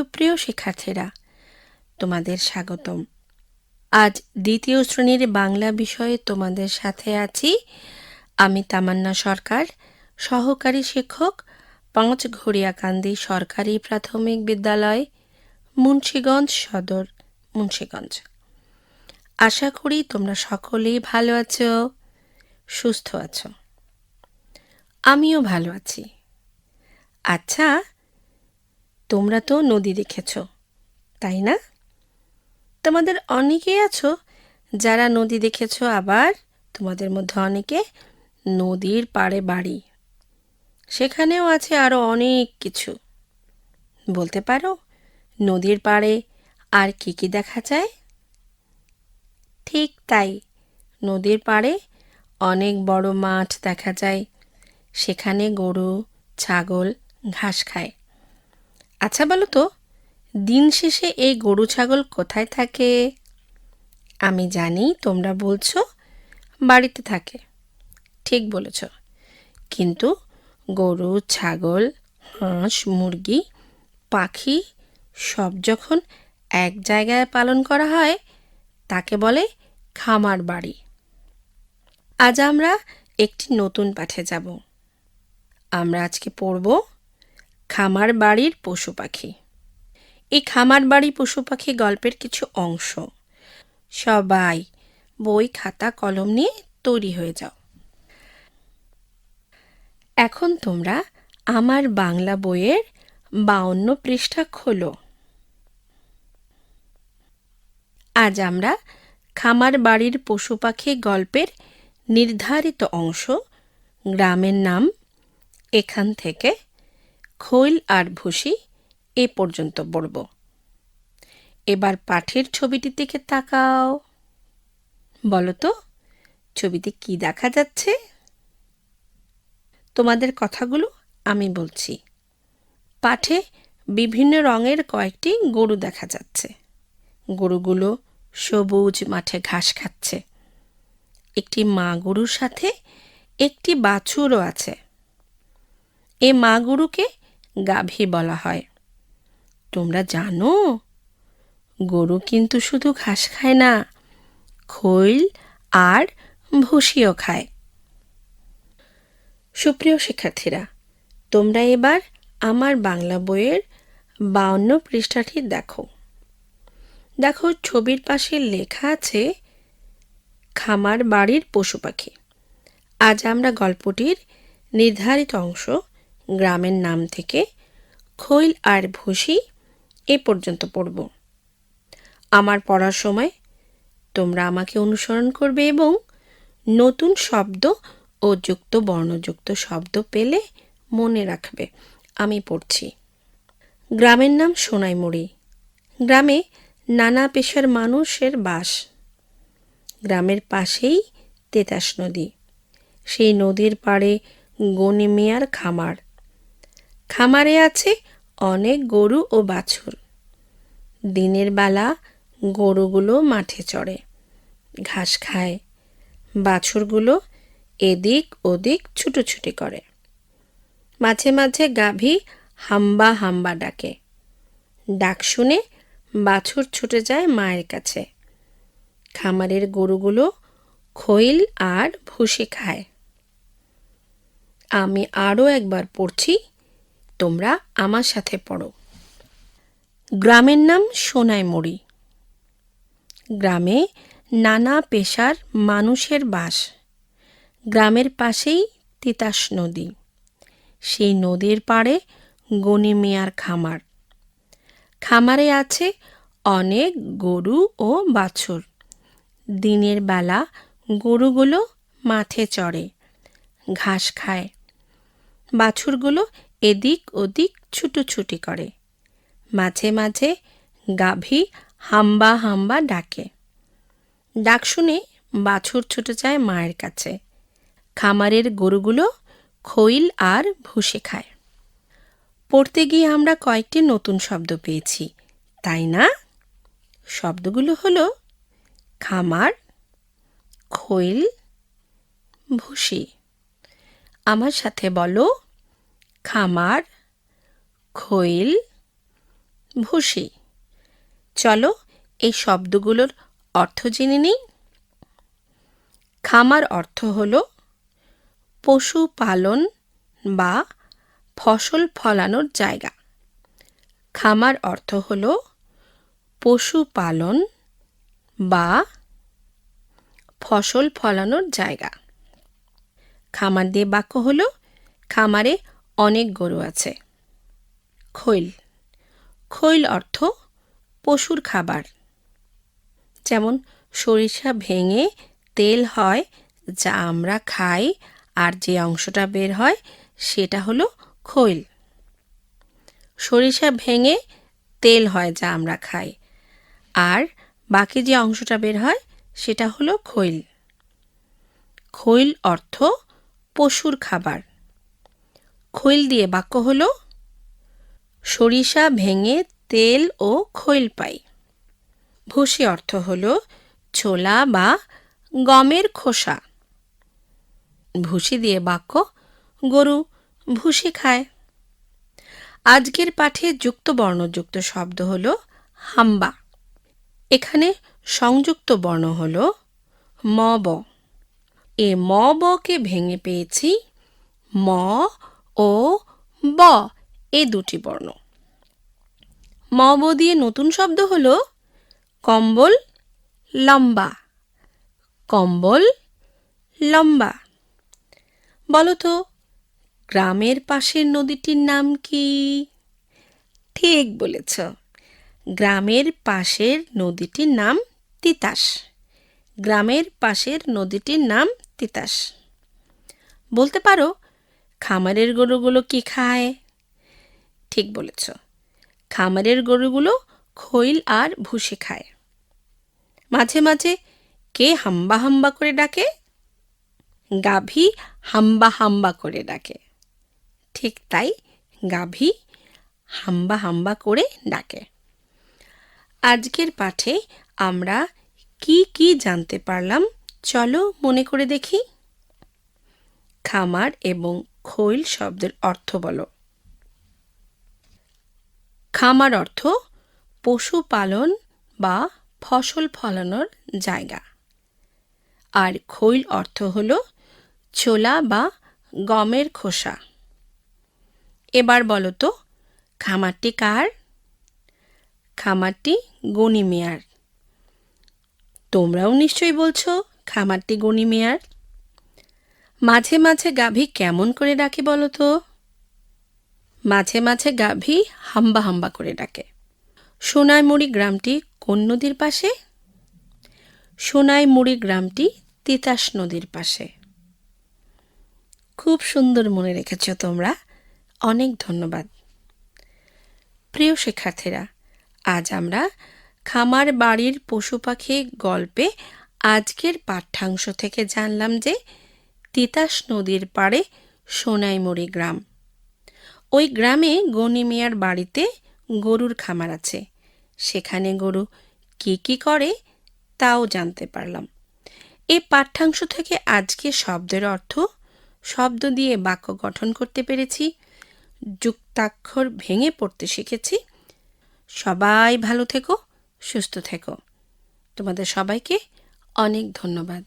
সুপ্রিয় শিক্ষার্থীরা, তোমাদের স্বাগতম। আজ দ্বিতীয় শ্রেণির বাংলা বিষয়ে তোমাদের সাথে আছি আমি তামান্না সরকার, সহকারী শিক্ষক পাঁচ ঘড়িয়াকান্দি সরকারি প্রাথমিক বিদ্যালয়, মুন্সীগঞ্জ সদর, মুন্সীগঞ্জ। আশা করি তোমরা সকলেই ভালো আছো, সুস্থ আছো। আমিও ভালো আছি। আচ্ছা তোমরা তো নদী দেখেছ, তাই না? তোমাদের অনেকেই আছো যারা নদী দেখেছ, আবার তোমাদের মধ্যে অনেকে নদীর পাড়ে বাড়ি। সেখানেও আছে আরও অনেক কিছু। বলতে পারো, নদীর পাড়ে আর কি কি দেখা যায়? ঠিক তাই, নদীর পাড়ে অনেক বড় মাঠ দেখা যায়। সেখানে গরু, ছাগল, ঘাস খায়। আচ্ছা বলো তো দিন শেষে এই গরু ছাগল কোথায় থাকে? আমি জানি তোমরা বলছো বাড়িতে থাকে। ঠিক বলেছ। কিন্তু গরু, ছাগল, হাঁস, মুরগি, পাখি, সব যখন এক জায়গায় পালন করা হয়, তাকে বলে খামার বাড়ি। আজ আমরা একটি নতুন পাঠে যাব। আমরা আজকে পড়ব খামার বাড়ির পশু পাখি। এই খামার বাড়ি পশু পাখি গল্পের কিছু অংশ। সবাই বই, খাতা, কলম নিয়ে তৈরি হয়ে যাও। এখন তোমরা আমার বাংলা বইয়ের বাউন্ন পৃষ্ঠা খোলো। আজ আমরা খামার বাড়ির পশু পাখি গল্পের নির্ধারিত অংশ, গ্রামের নাম, এখান থেকে খৈল আর ভুসি এ পর্যন্ত পড়ব। এবার পাঠের ছবিটির দিকে তাকাও। বলো তো ছবিতে কি দেখা যাচ্ছে? তোমাদের কথাগুলো আমি বলছি। পাঠে বিভিন্ন রঙের কয়েকটি গরু দেখা যাচ্ছে। গরুগুলো সবুজ মাঠে ঘাস খাচ্ছে। একটি মা গরুর সাথে একটি বাছুরও আছে। এ মা গরুকে গাভী বলা হয়। তোমরা জানো, গরু কিন্তু শুধু ঘাস খায় না, খৈল আর ভুসিও খায়। সুপ্রিয় শিক্ষার্থীরা, তোমরা এবার আমার বাংলা বইয়ের বাউন্ন পৃষ্ঠাটি দেখো। দেখো, ছবির পাশে লেখা আছে, খামার বাড়ির পশু পাখি। আজ আমরা গল্পটির নির্ধারিত অংশ গ্রামের নাম থেকে খৈল আর ভুসি এ পর্যন্ত পড়ব। আমার পড়ার সময় তোমরা আমাকে অনুসরণ করবে এবং নতুন শব্দ ও যুক্ত বর্ণযুক্ত শব্দ পেলে মনে রাখবে। আমি পড়ছি। গ্রামের নাম সোনাইমুড়ি। গ্রামে নানা পেশার মানুষের বাস। গ্রামের পাশেই তেতাস নদী। সেই নদীর পাড়ে গনি মিয়ার খামার। খামারে আছে অনেক গরু ও বাছুর। দিনের বেলা গরুগুলো মাঠে চড়ে, ঘাস খায়। বাছুরগুলো এদিক ওদিক ছুটোছুটি করে। মাঝে মাঝে গাভী হাম্বা হাম্বা ডাকে। ডাক শুনে বাছুর ছুটে যায় মায়ের কাছে। খামারের গরুগুলো খৈল আর ভুসি খায়। আমি আরও একবার পড়ছি তোমরা আমার সাথে পড়ো। গ্রামের নাম সোনাইমুড়ি। গ্রামে নানা পেশার মানুষের বাস। গ্রামের পাশেই তিতাস নদী। সেই নদীর পাড়ে গনি মিয়ার খামার। খামারে আছে অনেক গরু ও বাছুর। দিনের বেলা গরুগুলো মাঠে চড়ে, ঘাস খায়। বাছুরগুলো এদিক ওদিক ছুটোছুটি করে। মাঝে মাঝে গাভী হাম্বা হাম্বা ডাকে। ডাক শুনে বাছুর ছুটে যায় মায়ের কাছে। খামারের গরুগুলো খৈল আর ভুসে খায়। পড়তে গিয়ে আমরা কয়েকটি নতুন শব্দ পেয়েছি, তাই না? শব্দগুলো হলো খামার, খৈল ভুসি আমার সাথে বলো, খামার, খৈল, ভুসি। চলো এই শব্দগুলোর অর্থ জেনে নিই। খামার অর্থ হল পশু পালন বা ফসল ফলানোর জায়গা। খামার অর্থ হল পশু পালন বা ফসল ফলানোর জায়গা। খামার দিয়ে বাক্য হলো, খামারে অনেক গরু আছে। খৈল। খৈল অর্থ পশুর খাবার। যেমন, সরিষা ভেঙে তেল হয়, যা আমরা খাই, আর যে অংশটা বের হয়, সেটা হলো খৈল। সরিষা ভেঙে তেল হয়, যা আমরা খাই, আর বাকি যে অংশটা বের হয়, সেটা হলো খৈল। খৈল অর্থ পশুর খাবার। খৈল দিয়ে বাক্য হল, সরিষা ভেঙে তেল ও খৈল পাই। ভুসি অর্থ হলো, ছোলা বা গমের খোসা। ভুসি দিয়ে বাক্য, গরু ভুসি খায়। আজকের পাঠে যুক্ত বর্ণযুক্ত শব্দ হলো, হাম্বা। এখানে সংযুক্ত বর্ণ হল, ম, ব। এ ম বকে ভেঙে পেয়েছি। ম, ও, ব এ দুটি বর্ণ। ম ব দিয়ে নতুন শব্দ হলো কম্বল, লম্বা। কম্বল, লম্বা। বলো তো গ্রামের পাশের নদীটির নাম কি? ঠিক বলেছ। গ্রামের পাশের নদীটির নাম তিতাস। গ্রামের পাশের নদীটির নাম তিতাস। বলতে পারো, খামারের গরুগুলো কি খায়? ঠিক বলেছ। খামারের গরুগুলো খৈল আর ভুসি খায়। মাঝে মাঝে কে হাম্বা হাম্বা করে ডাকে? গাভী হাম্বা হাম্বা করে ডাকে। ঠিক তাই গাভী হাম্বা হাম্বা করে ডাকে। আজকের পাঠে আমরা কি কি জানতে পারলাম? চলো মনে করে দেখি। খামার এবং খৈল শব্দের অর্থ বলো। খামার অর্থ পশু পালন বা ফসল ফলানোর জায়গা। আর খৈল অর্থ হল ছোলা বা গমের খোসা। এবার বলো তো, খামারটি কার? খামারটি গনি মেয়ার তোমরাও নিশ্চয়ই বলছো খামারটি গনি মেয়ার? মাঝে মাঝে গাভী কেমন করে ডাকে বলো তো মাঝে মাঝে গাভী হাম্বা হাম্বা করে ডাকে। সোনাইমুড়ি গ্রামটি কোন নদীর পাশে? সোনাইমুড়ি গ্রামটি তিতাস নদীর পাশে। খুব সুন্দর মনে রেখেছ তোমরা। অনেক ধন্যবাদ। প্রিয় শিক্ষার্থীরা, আজ আমরা খামার বাড়ির পশু পাখি গল্পে আজকের পাঠ্যাংশ থেকে জানলাম যে তিতাস নদীর পাড়ে সোনাইমুড়ি গ্রাম। ওই গ্রামে গনি মিয়ার বাড়িতে গরুর খামার আছে। সেখানে গরু কি কি করে তাও জানতে পারলাম। এই পাঠ্যাংশ থেকে আজকে শব্দের অর্থ শব্দ দিয়ে বাক্য গঠন করতে পেরেছি, যুক্তাক্ষর ভেঙে পড়তে শিখেছি। সবাই ভালো থেকো, সুস্থ থেকো। তোমাদের সবাইকে অনেক ধন্যবাদ।